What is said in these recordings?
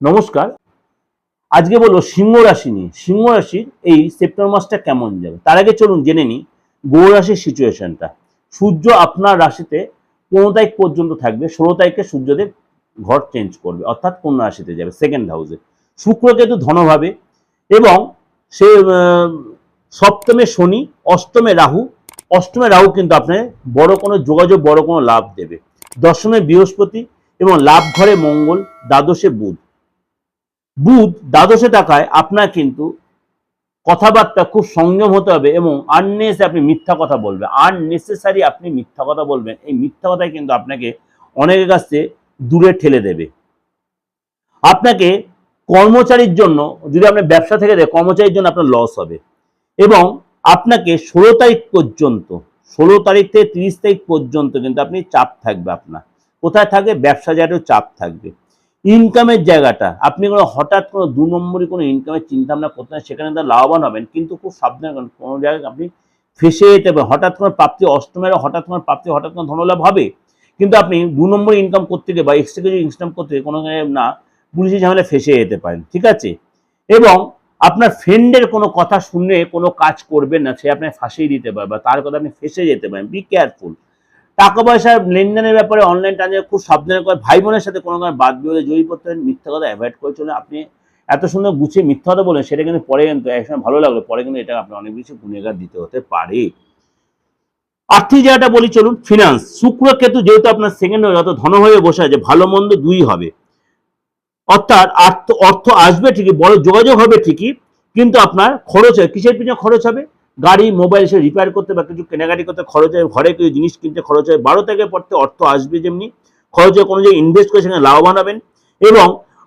নমস্কার। আজকে বলব সিংহ রাশি নিয়ে। সিংহ রাশির এই সেপ্টেম্বর মাসটা কেমন যাবে? তার আগে চলুন জেনে নিই গৌর রাশির সিচুয়েশনটা। সূর্য আপনার রাশিতে পনেরো তারিখ পর্যন্ত থাকবে। ষোলো তারিখে সূর্যদেব ঘর চেঞ্জ করবে, অর্থাৎ কন্যা রাশিতে যাবে সেকেন্ড হাউসে শুক্র কেতু ধনভাবে এবং সে সপ্তমে শনি, অষ্টমে রাহু অষ্টমে রাহু কিন্তু আপনার বড় কোনো যোগাযোগ, বড় কোনো লাভ দেবে। দশমে বৃহস্পতি এবং লাভ ঘরে মঙ্গল, দ্বাদশে বুধ। বুধ দ্বাদশে টাকায় আপনার কিন্তু কথাবার্তা খুব সংযম হতে হবে এবং আননেস আপনি মিথ্যা কথা বলবেন। আননেসেসারি আপনি মিথ্যা কথা বলবেন। এই মিথ্যা কথাই কিন্তু আপনাকে অনেকের কাছ দূরে ঠেলে দেবে। আপনাকে কর্মচারীর জন্য যদি আপনি ব্যবসা থেকে দেয় কর্মচারীর জন্য আপনার লস হবে। এবং আপনাকে ষোলো তারিখ পর্যন্ত, ষোলো তারিখ থেকে তিরিশ তারিখ পর্যন্ত কিন্তু আপনি চাপ থাকবে আপনার। কোথায় থাকবে? ব্যবসা জায়গাতেও চাপ থাকবে। ইনকামের জায়গাটা। আপনি কোনো হঠাৎ কোনো দু নম্বরই কোনো ইনকামের চিন্তা ভাবনা করতে সেখানে তার লাভবান হবেন, কিন্তু খুব সাবধানে। কোনো জায়গায় আপনি ফেসে যেতে পারেন। হঠাৎ কোনো প্রাপ্তি অষ্টমের হঠাৎ কোনো প্রাপ্তি, হঠাৎ কোনো ধনলাভ হবে। কিন্তু আপনি দু নম্বর ইনকাম করতে গিয়ে বা এক্সট্রা কিছু ইনকাম করতে কোনো না, পুলিশের ঝামেলা ফেসে যেতে পারেন। ঠিক আছে? এবং আপনার ফ্রেন্ডের কোনো কথা শুনে কোনো কাজ করবেন না, সে আপনাকে ফাঁসিয়ে দিতে পারে বা তার কথা আপনি ফেসে যেতে পারেন। বি কেয়ারফুল টাকা পয়সার লেনদেনের ব্যাপারে অনলাইন ট্রানজাকশন খুব সাবধানে করে ভাই বোনের সাথে কোনো কারণে বাদ বিবাদে জড়িয়ে পড়তে মিথ্যা কথা অ্যাভয়েড করে চলে আপনি এত সুন্দর গুছিয়ে মিথ্যা কথা বলেন সেটা কিন্তু পরে কিন্তু একসময় ভালো লাগল, পরে কিন্তু এটা আপনি অনেক বেশি গুণেগার দিতে হতে পারে। আর্থিক জায়গাটা বলি চলুন ফিনান্স শুক্র কেতু যেহেতু আপনার সেকেন্ড হয়ে যত ধন হয়ে বসে আছে, ভালো মন্দ দুই হবে। অর্থাৎ অর্থ অর্থ আসবে ঠিকই, বড় যোগাযোগ হবে ঠিকই, কিন্তু আপনার খরচ কিসের পিছনে খরচ হবে? গাড়ি, মোবাইল সে রিপেয়ার করতে বা কিছু কেনাকাটি করতে খরচ হয়, ঘরে কিছু জিনিস কিনতে খরচ হয়, বারো থেকে পড়তে অর্থ আসবে যেমনি। খরচ হয় কোনো জায়গায় ইনভেস্ট করে সেখানে লাভবান হবেন। এবং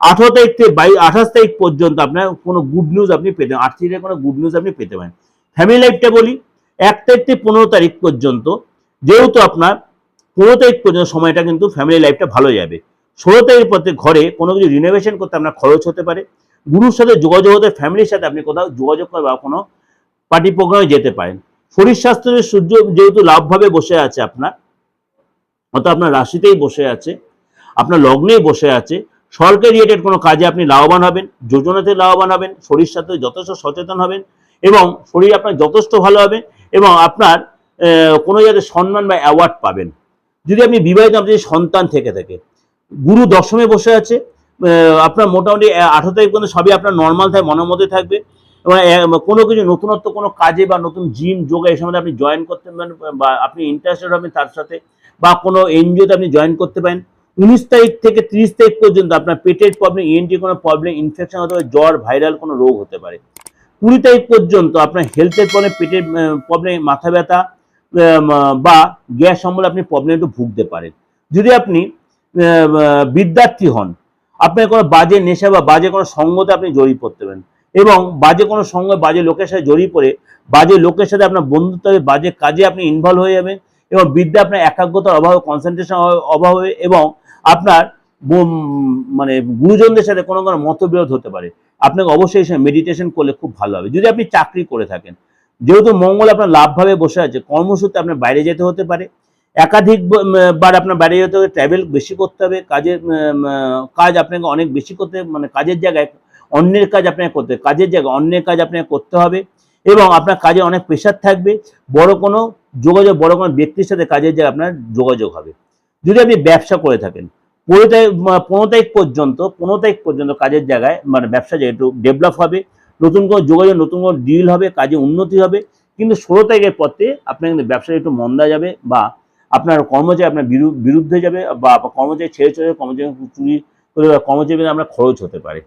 আঠারো তারিখ থেকে বাই আঠাশ তারিখ পর্যন্ত আপনার কোনো গুড নিউজ আপনি পেতে আর্থিক কোনো গুড নিউজ আপনি পেতে পারেন। ফ্যামিলি লাইফটা বলি, এক তারিখ থেকে পনেরো তারিখ পর্যন্ত যেহেতু আপনার পনেরো তারিখ পর্যন্ত সময়টা কিন্তু ফ্যামিলি লাইফটা ভালো যাবে। ষোলো তারিখ পর থেকে ঘরে কোনো কিছু রিনোভেশন করতে আপনার খরচ হতে পারে। গুরুর সাথে যোগাযোগ হতে ফ্যামিলির সাথে আপনি কোথাও যোগাযোগ করে বা কোনো পার্টি প্রোগ্রামে যেতে পারেন। শরীর স্বাস্থ্যের সূর্য যেহেতু লাভভাবে বসে আছে আপনার, অর্থাৎ আপনার রাশিতেই বসে আছে, আপনার লগ্নেই বসে আছে সরকারি রিলেটেড কোনো কাজে আপনি লাভবান হবেন, যোজনাতে লাভবান হবেন, শরীর সাথে যথেষ্ট সচেতন হবেন এবং শরীর আপনার যথেষ্ট ভালো হবে এবং আপনার কোনো জায়গায় সম্মান বা অ্যাওয়ার্ড পাবেন। যদি আপনি বিবাহিত আপনার সন্তান থেকে থাকে গুরু দশমে বসে আছে আপনার মোটামুটি আঠারো তারিখ পর্যন্ত সবই আপনার নর্মাল থাকে, মনের মধ্যে থাকবে। কোনো কিছু নতুনত্ব, কোনো কাজে বা নতুন জিম যোগা এই সময় আপনি জয়েন করতে পারেন, বা আপনি ইন্টারেস্টেড হবেন তার সাথে, বা কোনো এনজিওতে আপনি জয়েন করতে পারেন। উনিশ তারিখ থেকে তিরিশ তারিখ পর্যন্ত আপনার পেটের প্রবলেম ইএনটি কোনো প্রবলেম ইনফেকশন হতে পারে, জ্বর ভাইরাল কোনো রোগ হতে পারে। কুড়ি তারিখ পর্যন্ত আপনার হেলথের প্রবলেম পেটের প্রবলেম মাথা ব্যথা বা গ্যাস সম্বলে আপনি প্রবলেম একটু ভুগতে পারেন। যদি আপনি বিদ্যার্থী হন, আপনার কোনো বাজে নেশা বা বাজে কোনো সঙ্গতে আপনি জড়িয়ে পড়তে পারেন এবং বাজে কোনো সঙ্গে বাজে লোকের সাথে জড়িয়ে পড়ে, বাজে লোকের সাথে আপনার বন্ধুত্ব হবে বাজে কাজে আপনি ইনভলভ হয়ে যাবেন এবং বিদ্যা আপনার একাগ্রতার অভাবে কনসেন্ট্রেশন অভাব এবং আপনার মানে গুরুজনদের সাথে কোনো কোনো মতবিরোধ হতে পারে। আপনাকে অবশ্যই সে মেডিটেশন করলে খুব ভালো হবে। যদি আপনি চাকরি করে থাকেন, যেহেতু মঙ্গল আপনার লাভভাবে বসে আছে, কর্মসূত্রে আপনার বাইরে যেতে হতে পারে। একাধিক বার আপনার বাইরে যেতে হবে ট্রাভেল বেশি করতে হবে, কাজের কাজ আপনাকে অনেক বেশি করতে মানে কাজের জায়গায় অন্যের কাজ আপনাকে করতে। কাজের জায়গায় অন্যের কাজ আপনাকে করতে হবে এবং আপনার কাজে অনেক প্রেশার থাকবে। বড় কোনো যোগাযোগ, বড় কোনো ব্যক্তির সাথে কাজের জায়গায় আপনার যোগাযোগ হবে। যদি আপনি ব্যবসা করে থাকেন, পনেরো তারিখ পনেরো তারিখ পর্যন্ত, পনেরো তারিখ পর্যন্ত কাজের জায়গায় মানে ব্যবসা জায়গায় একটু ডেভেলপ হবে। নতুন কোনো যোগাযোগ, নতুন কোনো ডিল হবে, কাজে উন্নতি হবে। কিন্তু ষোলো তারিখের পথে আপনার কিন্তু ব্যবসায় একটু মন্দা যাবে বা আপনার কর্মচারী আপনার বিরুদ্ধে যাবে বা কর্মচারী ছেড়ে চলে কর্মচারী চুরি করে কর্মচারী আপনার খরচ হতে পারে।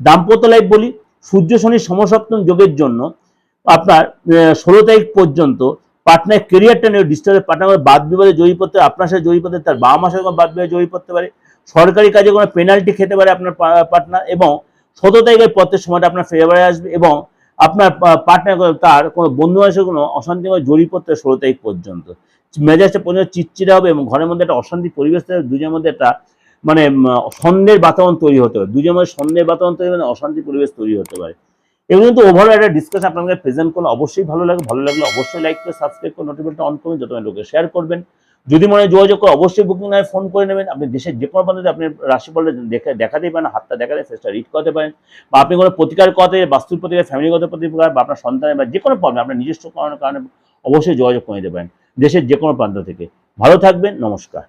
দাম্পত্য লাইফ বলি, সূর্য শনির সমসপ্তম যোগের জন্য আপনার ষোলো তারিখ পর্যন্ত পার্টনার কেরিয়ারটা নিয়ে ডিস্টার্বের পার্টনার বাদ বিবাদে জড়িয়ে পড়তে আপনার সাথে জড়িয়ে পড়তে তার বাবা মাসের কোনো বাদ বিবাদে জড়িয়ে পড়তে পারে, সরকারি কাজে কোনো পেনাল্টি খেতে পারে আপনার পার্টনার এবং সতেরো তারিখের পথের সময়টা আপনার ফেভারে আসবে এবং আপনার পার্টনার তার কোনো বন্ধু বান্ধবের কোনো অশান্তি অশান্তিময় জড়িয়ে পড়তে ষোলো তারিখ পর্যন্ত। মেজাজটা পর্যন্ত চিটচিটে হবে এবং ঘরের মধ্যে একটা অশান্তি পরিবেশ থাকবে দুজনের মধ্যে একটা মানে সন্দেহের বাতাবরণ তৈরি হতে পারে। দুজনের মধ্যে সন্দেহের বাতাবরণ তৈরি হবে অশান্তি পরিবেশ তৈরি হতে পারে। এগুলো কিন্তু ওভারঅল একটা ডিসকাশন আপনাকে প্রেজেন্ট করলে অবশ্যই ভালো লাগে। ভালো লাগলে অবশ্যই লাইক করে সাবস্ক্রাইব করে নোটিফিকেশন অন করবেন, যত লোকে শেয়ার করবেন। যদি মনে যোগাযোগ করে, অবশ্যই বুকিং নয় ফোন করে নেবেন। আপনি দেশের যে কোনো প্রান্তে আপনি রাশি রাশিফলটা দেখে, দেখাতেই পারেন, হাতটা দেখাতে সেটা রিড করতে পারেন। বা আপনি কোনো প্রতিকার করতে, বাস্তুর প্রতিকার ফ্যামিলিগত প্রতিকার, বা আপনার সন্তানের বা যে কোনো প্রবলেম আপনার নিজস্ব কারণে অবশ্যই যোগাযোগ করে নিতে পারেন দেশের যে কোনো প্রান্ত থেকে। ভালো থাকবেন, নমস্কার।